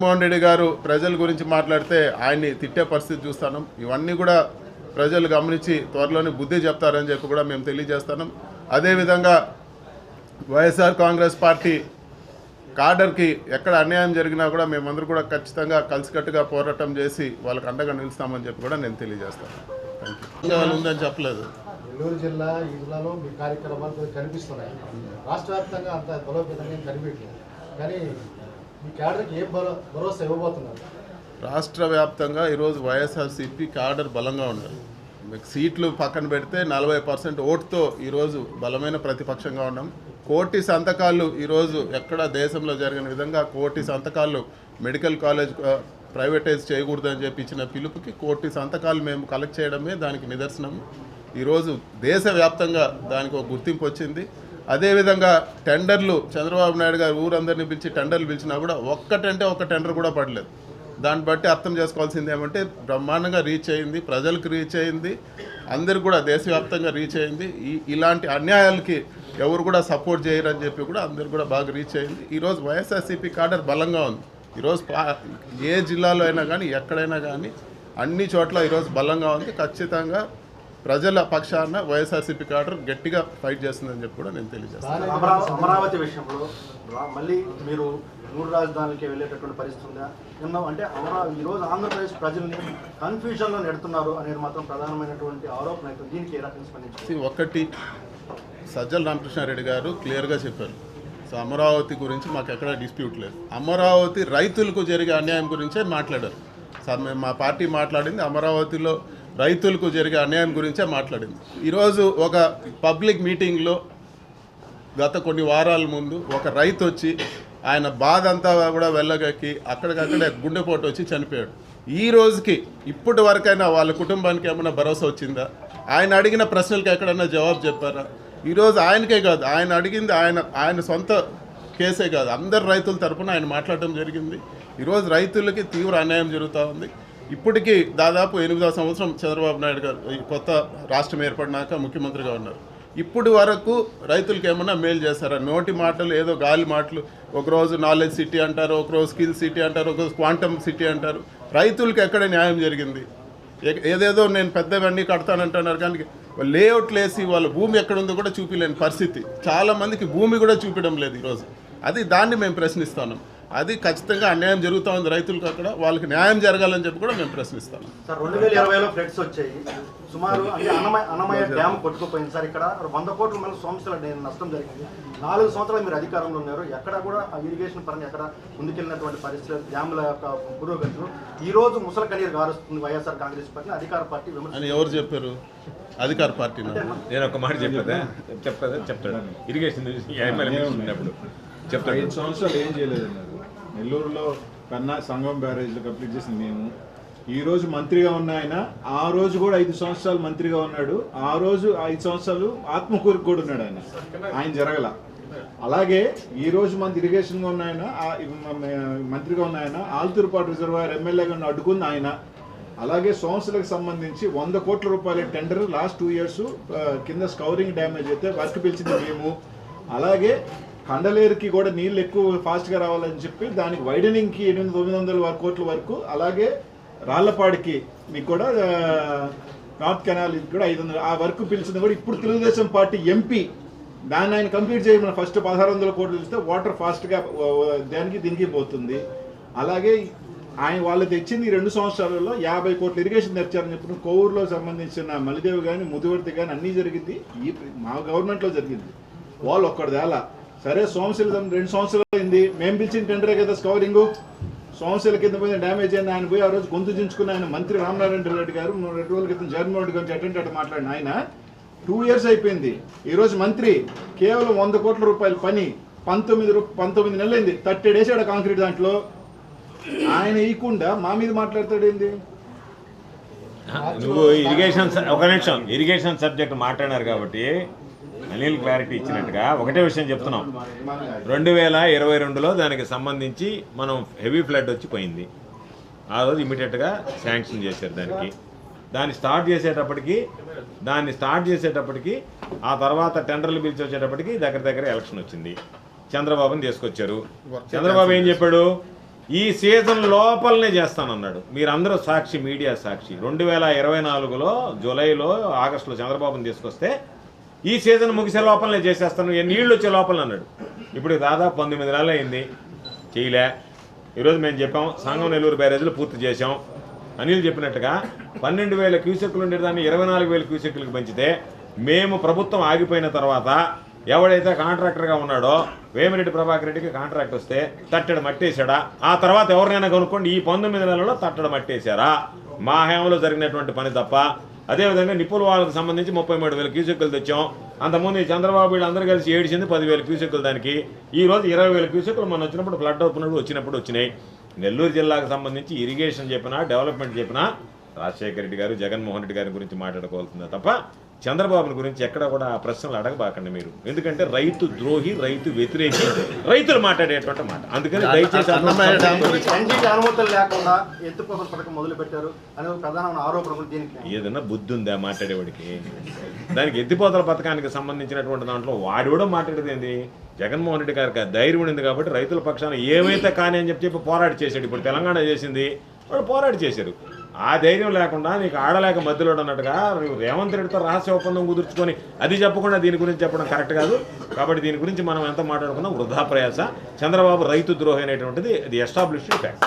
జగన్మోహన్ రెడ్డి గారు ప్రజల గురించి మాట్లాడితే ఆయన్ని తిట్టే పరిస్థితి చూస్తాను. ఇవన్నీ కూడా ప్రజలు గమనించి త్వరలోనే బుద్ధి చెప్తారని చెప్పి కూడా మేము తెలియజేస్తున్నాం అదేవిధంగా వైఎస్ఆర్ కాంగ్రెస్ పార్టీ కాడర్కి ఎక్కడ అన్యాయం జరిగినా కూడా మేమందరూ కూడా ఖచ్చితంగా కలిసికట్టుగా పోరాటం చేసి వాళ్ళకి అండగా నిలుస్తామని చెప్పి కూడా నేను తెలియజేస్తాను. ఉందని చెప్పలేదు. నెల్లూరు జిల్లా ఈ జిల్లాలో మీ కార్యక్రమాలు కనిపిస్తున్నాయి. రాష్ట్ర వ్యాప్తంగా అంత బలోపేతంగా కనిపించలేదు. కానీ రాష్ట్ర వ్యాప్తంగా ఈరోజు వైఎస్ఆర్సీపీ క్యాడర్ బలంగా ఉన్నారు మీకు సీట్లు పక్కన పెడితే నలభై పర్సెంట్ ఓటుతో ఈరోజు బలమైన ప్రతిపక్షంగా ఉన్నాం. కోటి సంతకాలు ఈరోజు ఎక్కడ దేశంలో జరిగిన విధంగా కోటి సంతకాలు మెడికల్ కాలేజ్ ప్రైవేటైజ్ చేయకూడదని చెప్పి ఇచ్చిన పిలుపుకి కోటి సంతకాలు మేము కలెక్ట్ చేయడమే దానికి నిదర్శనం. ఈరోజు దేశవ్యాప్తంగా దానికి ఒక గుర్తింపు వచ్చింది. అదేవిధంగా టెండర్లు చంద్రబాబు నాయుడు గారు ఊరందరినీ పిలిచి టెండర్లు పిలిచినా కూడా ఒక్కటంటే ఒక టెండర్ కూడా పడలేదు. దాన్ని బట్టి అర్థం చేసుకోవాల్సింది ఏమంటే బ్రహ్మాండంగా రీచ్ అయింది ప్రజలకు రీచ్ అయింది అందరు కూడా దేశవ్యాప్తంగా రీచ్ అయింది. ఈ ఇలాంటి అన్యాయాలకి ఎవరు కూడా సపోర్ట్ చేయరని చెప్పి కూడా అందరు కూడా బాగా రీచ్ అయింది. ఈరోజు వైఎస్ఆర్సీపీ కాడర్ బలంగా ఉంది. ఈరోజు ఏ జిల్లాలో అయినా కానీ ఎక్కడైనా కానీ అన్ని చోట్ల ఈరోజు బలంగా ఉంది. ఖచ్చితంగా ప్రజల పక్షాన వైఎస్ఆర్సీపీ కాడర్ గట్టిగా ఫైట్ చేస్తుందని చెప్పి కూడా నేను తెలియజేస్తాను. అమరా- అమరావతి విషయంలో మళ్ళీ మీరు మూడు రాజధానులకి వెళ్ళేటటువంటి పరిస్థితి ఉందా? నిన్న అంటే అమరా ఈరోజు ఆంధ్రప్రదేశ్ ప్రజల్ని కన్ఫ్యూజన్లో నెడుతున్నారు అనేది మాత్రం ప్రధానమైనటువంటి ఆరోపణ అయితే దీనికి ఏ రకంగా స్పందించారు? See, ఒకటి సజ్జల రామకృష్ణారెడ్డి గారు క్లియర్గా చెప్పారు. సో అమరావతి గురించి మాకు ఎక్కడ డిస్ప్యూట్ లేదు. అమరావతి రైతులకు జరిగే అన్యాయం గురించే మాట్లాడారు. సార్ మేము మా పార్టీ మాట్లాడింది అమరావతిలో రైతులకు జరిగే అన్యాయం గురించే మాట్లాడింది. ఈరోజు ఒక పబ్లిక్ మీటింగ్లో గత కొన్ని వారాల ముందు ఒక రైతు వచ్చి ఆయన బాధ అంతా కూడా వెళ్ళగక్కి అక్కడికక్కడే గుండెపోటు వచ్చి చనిపోయాడు. ఈ రోజుకి ఇప్పటి వరకైనా వాళ్ళ కుటుంబానికి ఏమైనా భరోసా వచ్చిందా? ఆయన అడిగిన ప్రశ్నలకు ఎక్కడైనా జవాబు చెప్పారా? ఈరోజు ఆయనకే కాదు ఆయన అడిగింది ఆయన ఆయన సొంత కేసే కాదు. అందరు రైతుల తరపున ఆయన మాట్లాడటం జరిగింది. ఈరోజు రైతులకి తీవ్ర అన్యాయం జరుగుతూ ఉంది. ఇప్పటికీ దాదాపు ఎనిమిదవ సంవత్సరం చంద్రబాబు నాయుడు గారు ఈ కొత్త రాష్ట్రం ఏర్పడినాక ముఖ్యమంత్రిగా ఉన్నారు. ఇప్పుడు వరకు రైతులకు ఏమన్నా మేలు చేస్తారా నోటి మాటలు ఏదో గాలి మాటలు ఒకరోజు నాలెడ్జ్ సిటీ అంటారు ఒకరోజు స్కిల్ సిటీ అంటారు ఒకరోజు క్వాంటమ్ సిటీ అంటారు. రైతులకు ఎక్కడ న్యాయం జరిగింది? ఏ- ఏదేదో నేను పెద్దవన్నీ కడతానంటున్నారు కానీ లేఅవుట్లు వేసి వాళ్ళ భూమి ఎక్కడ ఉందో కూడా చూపించలేని పరిస్థితి. చాలామందికి భూమి కూడా చూపించడం లేదు ఈరోజు. అది దాన్ని మేము ప్రశ్నిస్తున్నాం. అది ఖచ్చితంగా అన్యాయం జరుగుతూ ఉంది రైతులకు అక్కడ. వాళ్ళకి న్యాయం జరగాలని చెప్పి కూడా మేము ప్రశ్నిస్తాం. సార్ రెండు వేల ఇరవైలో ఫ్లడ్స్ వచ్చాయి. సుమారు అంటే అన్నమయ అన్నమయ డ్యామ్ కొట్టుకుపోయింది సార్ ఇక్కడ. వంద కోట్ల సంవత్సరాల నష్టం జరిగింది. నాలుగు సంవత్సరాలు మీరు అధికారంలో ఉన్నారు. ఎక్కడ కూడా ఆ ఇరిగేషన్ పరంగా ఎక్కడ ముందుకెళ్ళినటువంటి పరిస్థితులు డ్యాముల యొక్క పురోగతులు. ఈ రోజు ముసల కనీరు గారుస్తుంది వైఎస్ఆర్ కాంగ్రెస్ పార్టీ. అధికార పార్టీ విమర్శ అని ఎవరు చెప్పారు? అధికార పార్టీ నేను ఒక మాట చెప్పదా? చెప్తాదా చెప్తాడు. ఇరిగేషన్ చెప్తాడు ఐదు సంవత్సరాలు ఏం చేయలేదన్నారు నెల్లూరులో కన్నా సంగం బ్యారేజ్లు కంప్లీట్ చేసింది మేము. ఈ రోజు మంత్రిగా ఉన్న ఆయన ఆ రోజు కూడా ఐదు సంవత్సరాలు మంత్రిగా ఉన్నాడు. ఆ రోజు ఐదు సంవత్సరాలు ఆత్మకూరుకు కూడా ఉన్నాడు ఆయన. ఆయన జరగల. అలాగే ఈ రోజు మంది ఇరిగేషన్గా ఉన్న ఆయన మంత్రిగా ఉన్న ఆయన ఆల్తూరుపాటు రిజర్వాయర్ ఎమ్మెల్యేగా ఉన్న అడ్డుకుంది ఆయన అలాగే సోమసులకు సంబంధించి వంద కోట్ల రూపాయల టెండర్ లాస్ట్ టూ ఇయర్స్ కింద స్కౌరింగ్ డ్యామేజ్ అయితే వర్క్ పిలిచింది మేము. అలాగే కండలేరుకి కూడా నీళ్ళు ఎక్కువ ఫాస్ట్గా రావాలని చెప్పి దానికి వైడనింగ్కి ఎనిమిది తొమ్మిది వందల కోట్ల వరకు అలాగే రాళ్ళపాడికి మీకు కూడా నార్త్ కెనాల్ కూడా ఐదు వందలు ఆ వర్క్ పిలిచింది కూడా ఇప్పుడు తెలుగుదేశం పార్టీ ఎంపీ దాన్ని ఆయన కంప్లీట్ చేయమని ఫస్ట్ పదహారు వందల కోట్లు ఇస్తే వాటర్ ఫాస్ట్గా దానికి దీనికి పోతుంది. అలాగే ఆయన వాళ్ళు తెచ్చింది రెండు సంవత్సరాలలో యాభై కోట్ల ఇరిగేషన్ తెచ్చారని చెప్పిన కోవూరులో సంబంధించిన మలిదేవి కానీ ముదివర్తి కానీ అన్నీ జరిగింది. ఈ మా గవర్నమెంట్లో జరిగింది. వాళ్ళు ఒక్కడిదేలా. సరే సోమశీలం రెండు సంవత్సరాలు అయింది. మేము పిలిచిన టెండరే కదా స్కవరింగ్ సోమశీల కింద పోయిన డ్యామేజ్ అయింది. ఆయన పోయి ఆ రోజు గొంతు దించుకున్న ఆయన మంత్రి రామనారాయణ రెడ్డి గారు రెండు రోజుల క్రితం జగన్మోహన్ రెడ్డి గురించి అటెండ్ అటు మాట్లాడిన ఆయన టూ ఇయర్స్ అయిపోయింది. ఈరోజు మంత్రి కేవలం వంద కోట్ల రూపాయల పని పంతొమ్మిది రూ- పంతొమ్మిది నెలలైంది థర్టీ డేస్ ఆడ కాంక్రీట్ దాంట్లో. ఆయన ఇవ్వకుండా మా మీద మాట్లాడతాడు ఏంది? నువ్వు ఇరిగేషన్ ఒక నిమిషం ఇరిగేషన్ సబ్జెక్ట్ మాట్లాడారు కాబట్టి అనిల్ క్లారిటీ ఇచ్చినట్టుగా ఒకటే విషయం చెప్తున్నాం. రెండు వేల ఇరవై రెండులో దానికి సంబంధించి మనం హెవీ ఫ్లడ్ వచ్చి పోయింది. ఆ రోజు ఇమీడియట్గా శాంక్షన్ చేశారు దానికి. దాన్ని స్టార్ట్ చేసేటప్పటికి దాన్ని స్టార్ట్ చేసేటప్పటికి ఆ తర్వాత టెండర్లు పిలిచి వచ్చేటప్పటికి దగ్గర దగ్గర ఎలక్షన్ వచ్చింది. చంద్రబాబుని తీసుకొచ్చారు. చంద్రబాబు ఏం చెప్పాడు? ఈ సీజన్ లోపలనే చేస్తానన్నాడు. మీరందరూ సాక్షి మీడియా సాక్షి. రెండు వేల ఇరవై నాలుగులో జూలైలో ఆగస్టులో చంద్రబాబుని తీసుకొస్తే ఈ సీజన్ ముగిసే లోపలనే చేసేస్తాను. ఏ నీళ్ళు వచ్చే లోపల అన్నాడు. ఇప్పుడు దాదాపు పంతొమ్మిది నెలలు అయింది. చేయలే. ఈరోజు మేము చెప్పాం సంగం నెల్లూరు బ్యారేజీలు పూర్తి చేసాం అనిల్ చెప్పినట్టుగా పన్నెండు వేల క్యూసెక్లు ఉండేదాన్ని ఇరవై నాలుగు వేల క్యూసెక్లకు పెంచితే మేము ప్రభుత్వం ఆగిపోయిన తర్వాత ఎవడైతే కాంట్రాక్టర్గా ఉన్నాడో వేమిరెడ్డి ప్రభాకర్ రెడ్డికి కాంట్రాక్ట్ వస్తే తట్టడు మట్టేశాడా? ఆ తర్వాత ఎవరినైనా కనుక్కోండి ఈ పంతొమ్మిది నెలల్లో తట్టడు మట్టేశారా? మా హేమలో జరిగినటువంటి పని తప్ప అదేవిధంగా నిప్పుల వాళ్ళకి సంబంధించి ముప్పై మూడు వేల క్యూసెక్కులు తెచ్చాం. అంతకుముందు చంద్రబాబు వీళ్ళు అందరూ కలిసి ఏడిచింది పదివేల క్యూసెక్కులు దానికి. ఈ రోజు ఇరవై వేల క్యూసెక్కులు మనం వచ్చినప్పుడు ఫ్లడ్ అవుతున్నప్పుడు వచ్చినప్పుడు వచ్చినాయి. నెల్లూరు జిల్లాకు సంబంధించి ఇరిగేషన్ చెప్పినా డెవలప్మెంట్ చెప్పినా రాజశేఖర రెడ్డి గారు జగన్మోహన్ రెడ్డి గారి గురించి మాట్లాడుకోవాల్సిందే తప్ప చంద్రబాబుని గురించి ఎక్కడ కూడా ఆ ప్రశ్నలు అడగబాకండి మీరు. ఎందుకంటే రైతు ద్రోహి రైతు వ్యతిరేకి. రైతులు మాట్లాడేటువంటి మాట. అందుకని దయచేసి అనుమతులు లేకుండా పథకం మొదలు పెట్టారు ప్రధానమైన ఆరోపణలు దీనికి ఏదైనా బుద్ధి ఉందా మాట్లాడేవాడికి? దానికి ఎత్తిపోతల పథకానికి సంబంధించినటువంటి దాంట్లో వాడు కూడా మాట్లాడేది ఏంది? జగన్మోహన్ రెడ్డి గారికి ధైర్యం ఉండింది కాబట్టి రైతుల పక్షాన ఏమైతే కానీ అని చెప్పి చెప్పి పోరాడి చేశాడు. ఇప్పుడు తెలంగాణ చేసింది. వాడు పోరాడి చేశారు. ఆ ధైర్యం లేకుండా నీకు ఆడలేక మధ్యలో అన్నట్టుగా నువ్వు రేవంత్ రెడ్డితో రహస్య ఒప్పందం కుదుర్చుకొని అది చెప్పకుండా దీని గురించి చెప్పడం కరెక్ట్ కాదు. కాబట్టి దీని గురించి మనం ఎంత మాట్లాడుకున్నా? వృధా ప్రయాస. చంద్రబాబు రైతు ద్రోహి అనేటువంటిది అది ఎస్టాబ్లిష్డ్ ఫ్యాక్ట్